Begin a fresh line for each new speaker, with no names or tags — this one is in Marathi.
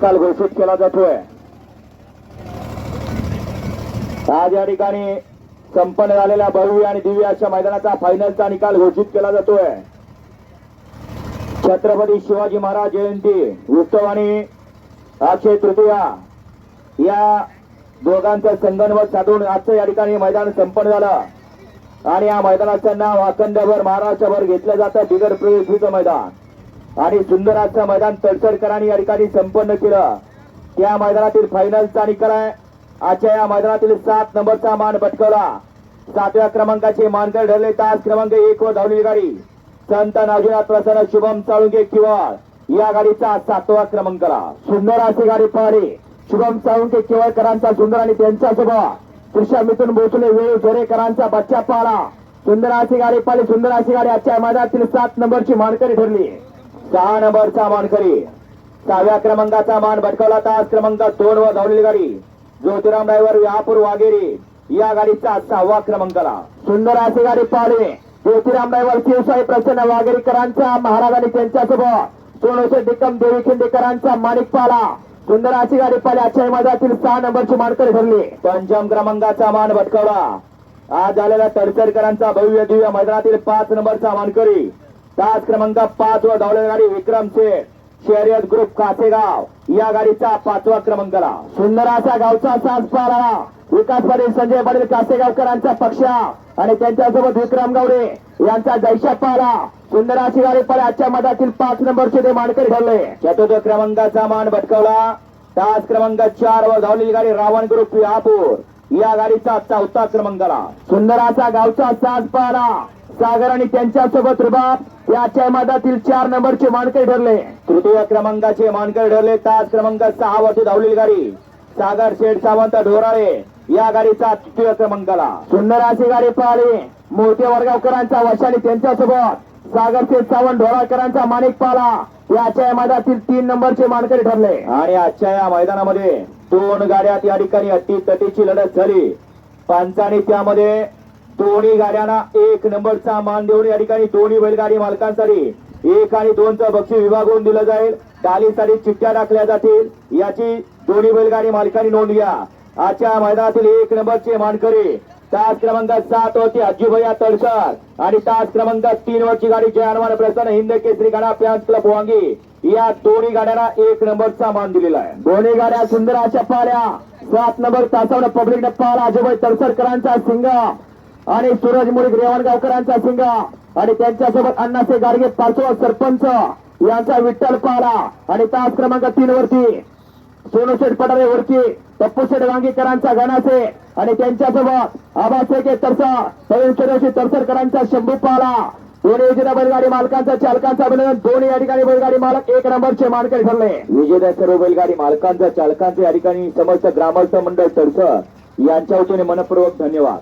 काल घोषित केला जातोय. आज या ठिकाणी संपन्न झालेल्या भव्य आणि दिव्य अशा मैदानाचा फायनलचा निकाल घोषित केला जातोय. छत्रपती शिवाजी महाराज जयंती उत्सव आणि अक्षय तृतीया या दोघांचं संगणमत साधून आजचं या ठिकाणी मैदान संपन्न झालं. आणि या मैदानाचं नाव अखंडभर महाराष्ट्रभर घेतलं जातं बिगर प्रवेश मैदान. आणि सुंदर असं मैदान तडसरकरांनी या ठिकाणी संपन्न केलं. त्या मैदानातील फायनलचा निकाल आहे. आजच्या या मैदानातील सात नंबरचा मान पटकवला. सातव्या क्रमांकाचे मानकर ठरले तास क्रमांक एक व धावलेली गाडी. संत नागनाथ प्रसन्न शुभम चाळुंगे किवळ. या गाडीचा सातवा क्रमांकाला. सुंदर अशी गाडी पळाली शुभम चाळुंगे केवळकरांचा सुंदर आणि त्यांचा त्यांच्यासोबत कृष्णा मिथून भोसले वेळू झोरेकरांचा बच्चा पाळा सुंदर अशी गाडी पाळली सुंदर अशी गाडी आजच्या मैदानातील सात नंबरची मानकरी ठरली. सहा नंबरचा मानकरी. सहाव्या क्रमांकाचा मान भटकवला तास क्रमांक दोन वर धावलेली गाडी. ज्योतिराम ड्रायव्हर व्यापूर वागेरी या गाडीचा सहावा क्रमांकाला. सुंदर अशी गाडी पाळली ज्योतिराम ड्रायव्हर शिवसाई प्रसन्न वागेरीकरांचा महाराज आणि त्यांच्यासोबत सोनोसे डिकम देवी खिंडेकरांचा माणिक पाला सुंदर अशी गाडी पाहिली. आजच्या मधातील सहा नंबरची मानकरी ठरली. पंचम क्रमांकाचा मान भटकवला. आज झालेल्या तडसरकरांचा भव्य दिव्य मैदानातील पाच नंबरचा मानकरी. तास क्रमांक पाच वर धावलेली गाडी विक्रम शेठ शर्यत ग्रुप कासेगाव. या गाडीचा पाचवा क्रमांकाला सुंदर असा गावचा साज पारा विकास पाटील संजय पाटील कासेगावकरांचा पक्ष आणि त्यांच्यासोबत विक्रम गावडे यांचा जैशा पाला सुंदर अशी गाडी पाहिली आजच्या मधातील पाच नंबरचे ते मानकरी ठरले. चतुर्थ क्रमांकाचा मान भटकवला. तास क्रमांक चार वर धावलेली गाडी रावण ग्रुप विहापूर. या गाडीचा चौथा क्रमांकाला सुंदर असा गावचा साज पाला सागर आणि त्यांच्यासोबत रुबाब याच्या मधातील चार नंबरचे मानकरी ठरले. तृतीय क्रमांकाचे मानकरी ठरले. तास क्रमांक सहा वरती धावलेली गाडी. सागर शेठ सावंत ढोराळे या गाडीचा तृतीय क्रमांकाला. सुंदर अशी गाडी पाहिली. मोठे वर्गावकरांचा वशाली त्यांच्यासोबत सागर शेठ सावंत ढोराळकरांचा माणिक पाला. याच्या मैदानातील तीन नंबरचे मानकरी ठरले. आणि आजच्या या मैदानामध्ये दोन गाड्यात या ठिकाणी अट्टी तटीची लढत झाली. पंचाने त्यामध्ये दोन्ही गाड्यांना एक नंबरचा मान देऊन या ठिकाणी दोन्ही बैलगाडी मालकांसाठी एक आणि दोनचं बक्षीस विभागून दिलं जाईल. डालीसाठी चिठ्ठ्या टाकल्या जातील. याची दोन्ही बैलगाडी मालकांनी नोंद घ्या. आजच्या मैदानातील एक नंबरचे मानकरी तास क्रमांक सात वरती अज्जूभैया तळसर आणि तास क्रमांक तीन वरची गाडी जयहनुमान प्रसन्न हिंद केसरी गाडा फॅन्स क्लब वांगी. या दोन्ही गाड्यांना एक नंबरचा मान दिलेला आहे. दोन्ही गाड्या सुंदर अशा पाल्या सात नंबर तासावर पब्लिक पाला अजूबाई तळसरकरांचा सिंग आणि सूरज मुळीक रेवणगावकरांचा सिंगा आणि त्यांच्यासोबत अण्णाचे गाडगे पाचवा सरपंच यांचा विठ्ठल पाला आणि तास क्रमांक तीन वरती सोनूशेठ पठारे वरती टप्पूशेठ वांगीकरांचा गणासे आणि त्यांच्यासोबत आबासेके तरसा प्रवीण सुरेशी तरसरकरांचा शंभू पाला. दोन्ही विजेता बैलगाडी मालकांचा चालकांचा अभिनंदन. दोन्ही या ठिकाणी बैलगाडी मालक एक नंबरचे मानकरी ठरले. विजेत्या सर्व बैलगाडी मालकांचा चालकांचे या ठिकाणी समस्त ग्रामस्थ मंडळ तरसर यांच्या वतीने मनपूर्वक धन्यवाद.